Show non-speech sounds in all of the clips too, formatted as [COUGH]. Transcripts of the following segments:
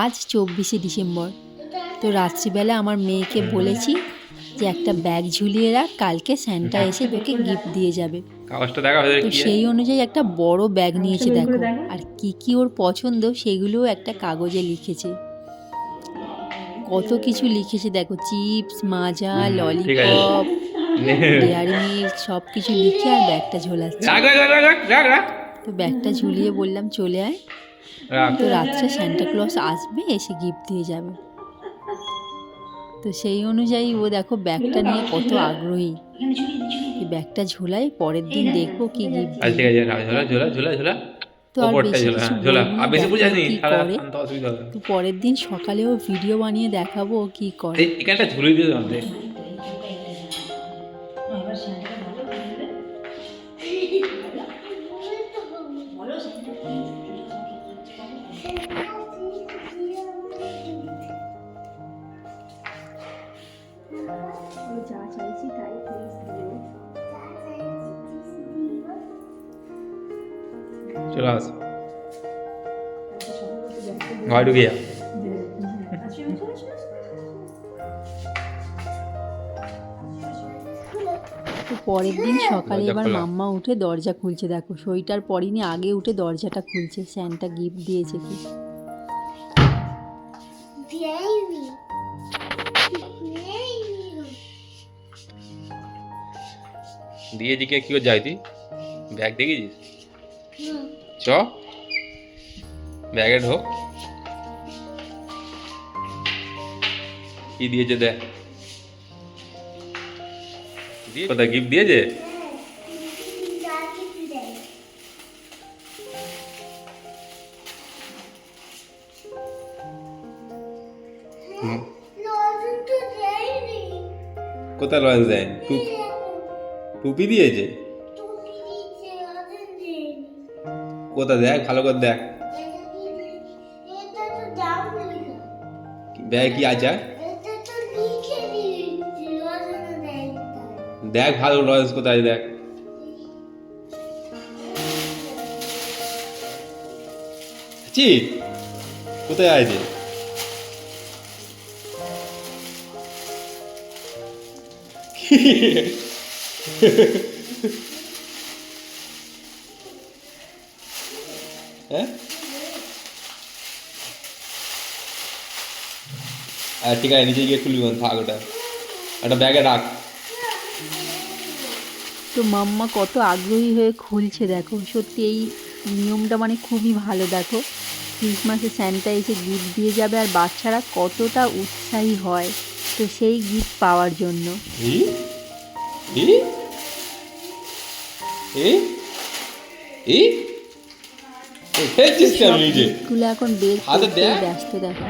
আজ চব্বিশে ডিসেম্বর। তো রাত্রিবেলা আমার মেয়েকে বলেছি যে একটা ব্যাগ ঝুলিয়ে রাখ কালকে স্যান্টা এসে তোকে গিফট দিয়ে যাবে। তো সেই অনুযায়ী একটা বড় ব্যাগ নিয়েছে দেখো। আর কি কি ওর পছন্দ সেগুলোও একটা কাগজে লিখেছে। কত কিছু লিখেছে দেখো চিপস মাজা ললিপপ [LAUGHS] ডেয়ারি মিল্ক সব কিছু লিখে আর ব্যাগটা ঝোলাচ্ছে। তো ব্যাগটা ঝুলিয়ে বললাম চলে আয়। তো রাত্রে স্যান্টা ক্লজ আসবে এসে গিফট দিয়ে যাবে। তো সেই অনুযায়ী ও দেখো ব্যাগটা নিয়ে কত আগ্রহী। এই ব্যাগটা ঝোলাই পরের দিন দেখব কি গিফট আচ্ছা ঠিক ঝোলা ঝোলা ঝোলা ঝোলা। তো আর বেশি কিছু দেখো করে। পরের দিন সকালেও ভিডিও বানিয়ে দেখাবো ও কি করে। দিয়ে চলে আস। ঘরে ঢুকে যা। পরের দিন সকালে এবার মাম্মা উঠে দরজা খুলছে দেখো। সোয়েটার পরিনি আগে উঠে দরজাটা খুলছে স্যান্টা গিফট দিয়েছে কি. দিয়ে দিকে কি করে যাই তুই? ব্যাগ দেখেছিস? চ। ব্যাগে ঢোক। কি দিয়েছে দেখ দিয়ে কোথায় গিফট দিয়েছে. কোথায় লঞ্চ দেয় টুপ টুপি দিয়েছে? কোথায় দেখ, ভালো করে দেখ। এটা কি আছে দেখ ভালো লঞ্চ কোথায়, দেখ। চি কোথায় আছে [LAUGHS] হ্যাঁ? আর ঠিক আছে নিচে গিয়ে খুলবি থাক ওটা। একটা ব্যাগে রাখ। তো মাম্মা কত আগ্রহী হয়ে খুলছে দেখো। সত্যি এই নিয়মটা মানে খুবই ভালো দেখো। ক্রিসমাসে স্যান্টা এসে গিফট দিয়ে যাবে আর বাচ্চারা কতটা উৎসাহী হয় তো সেই গিফট পাওয়ার জন্য। ই ই এখন বের করতে। ব্যস্ত দেখো।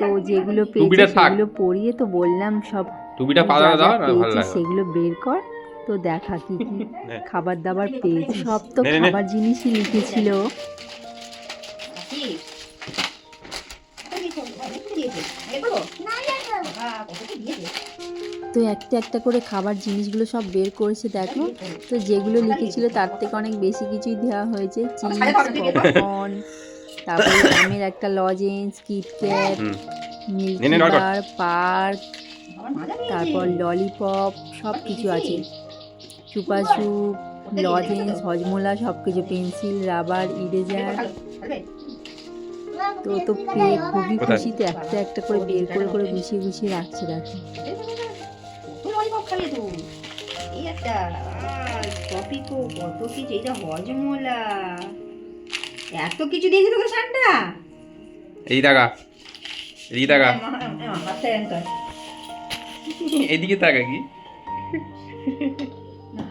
তো যেগুলো পেয়েছে। সেগুলো পরিয়ে তো বললাম সব টুপিটা পাতা দাও না? ভালো লাগে। সেগুলো বের কর। তো দেখা কি কি [LAUGHS] খাবার দাবার পেয়েছি সব তো। খাবার জিনিসই লিখেছিল। তো একটা একটা করে খাবার জিনিসগুলো সব বের করেছে দেখো। তো যেগুলো লিখেছিল তার থেকে অনেক বেশি কিছুই দেওয়া হয়েছে। চিপস পপকর্ন তারপরে আমের একটা লজেন্স কিটক্যাট হুম। মিল্কি নে, নে, নট কর। বার পার্ক তারপর ললিপপ সব কিছু আছে। চুপাচুপ লজেন্স হজমোলা সব কিছু পেন্সিল রাবার ইরেজার তো তো পেয়ে খুবই? খুশিতে একটা একটা করে বের করে করে গুছিয়ে গুছিয়ে রাখছে দেখো। এই একটা আর কপিকো কত কিছু এটা হজমোলা। এত কিছু দিয়েছে তোকে সানটা? এই টাকা এই কর। এদিকে টাকা কি?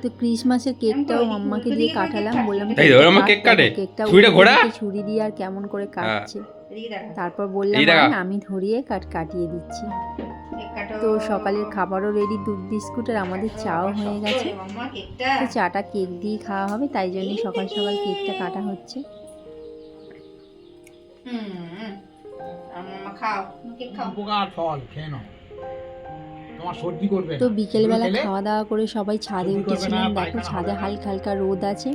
তো ক্রিসমাসের কেকটাও মাম্মাকে দিয়ে কাটালাম বললাম এই ধরো, আমার কেক কাটে? ছুরিটা ঘোরা? ছুরি দিয়ে আর কেমন করে কাটছে। তারপর বললাম এই আমি ধরিয়ে কাট কাটিয়ে দিচ্ছি। তো সকালের খাবারও রেডি দুধ বিস্কুট আর আমাদের চাও হয়ে গেছে। তো চাটা কেক দিয়ে খাওয়া হবে তাই জন্য সকাল সকাল কেকটা কাটা হচ্ছে। তো বিকেলবেলা খাওয়া দাওয়া করে সবাই ছাদে উঠেছিলাম দেখো ছাদে হালকা হালকা রোদ আছে।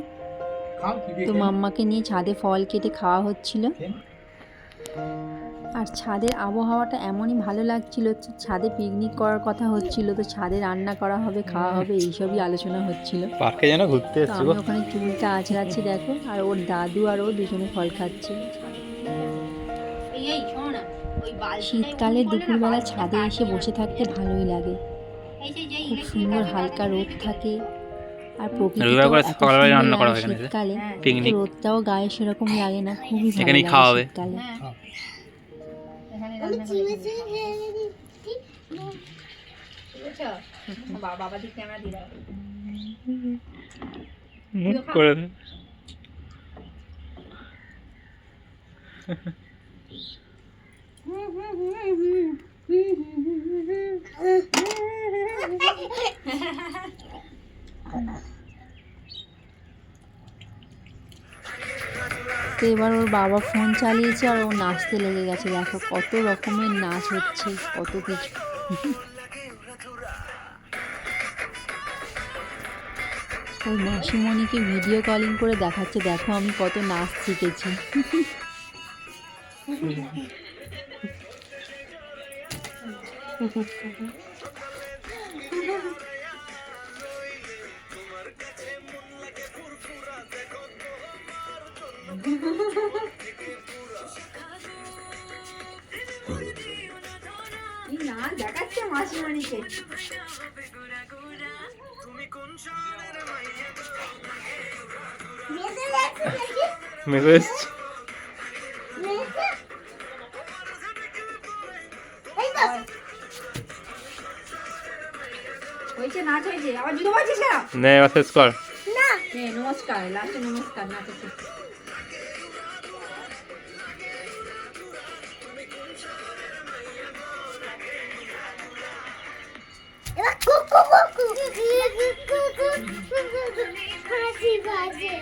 তো মাম্মাকে নিয়ে ছাদে ফল কেটে খাওয়া হচ্ছিল। আর ছাদের আবহাওয়াটা এমনই ভালো লাগছিল ছাদে পিকনিক করার কথা হচ্ছিল তো ছাদে রান্না করা হবে খাওয়া হবে এইসবই আলোচনা হচ্ছিল। পার্কে যেন ঘুরতে আমি ওখানে চুলটা আছড়াচ্ছি দেখো আর ওর দাদু আর ও দুজনে ফল খাচ্ছে। শীতকালে দুপুরবেলা ছাদে এসে বসে থাকতে ভালোই লাগে। খুব সুন্দর হালকা রোদ থাকে। আর হয় এখানে, শীতকালে। হ্যাঁ। রোদটাও গায়ে সেরকম লাগে না খুবই ভালো লাগে শীতকালে। রান্না করে নিচ্ছি। বুঝেছ? বা- বাবা দিক ক্যামেরা দিয়ে দাও মুখ করে দে। [LAUGHS] [LAUGHS] তো এবার ওর বাবা ফোন চালিয়েছে আর ও নাচতে লেগে গেছে। দেখো কত রকমের নাচ হচ্ছে, কত কিছু। ওর মাসিমণিকে ভিডিও কলিং করে দেখাচ্ছে, দেখো আমি কত নাচ শিখেছি। এই মেসেজ। হয়েছে নাচ হয়েছে আবার জুতো পাচ্ছিস না নে এবার শেষ কর। না। হ্যাঁ নমস্কার লাস্টে নমস্কার নাচ বাজে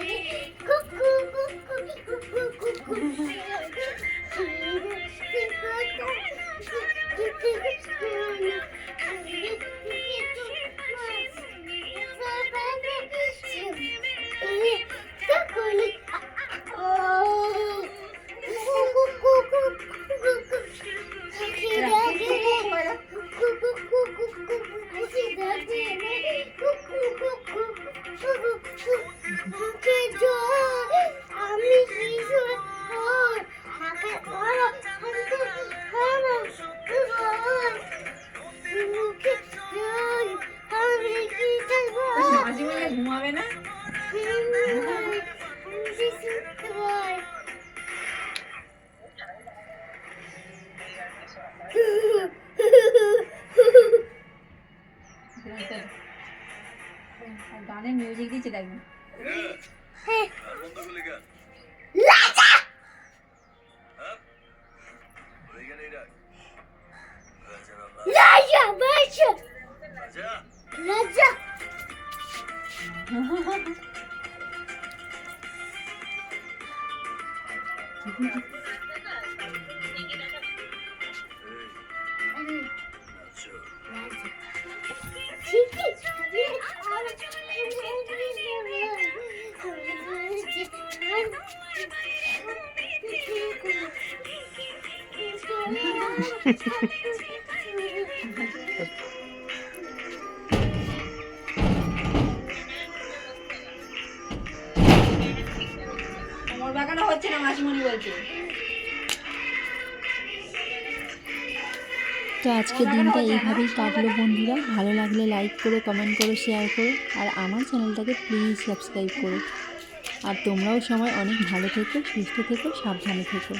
গানের মিউজিক দিচ্ছে দেখবেন রাজা বাসা রাজা হচ্ছে না মাসিমণি বলছে। তো আজকের দিনটা এইভাবেই কাটলো বন্ধুরা। ভালো লাগলে লাইক করো কমেন্ট করো শেয়ার করো। আর আমার চ্যানেলটাকে প্লিজ সাবস্ক্রাইব করো। আর তোমরাও সময় অনেক ভালো থেকো সুস্থ থেকো সাবধানে থেকো।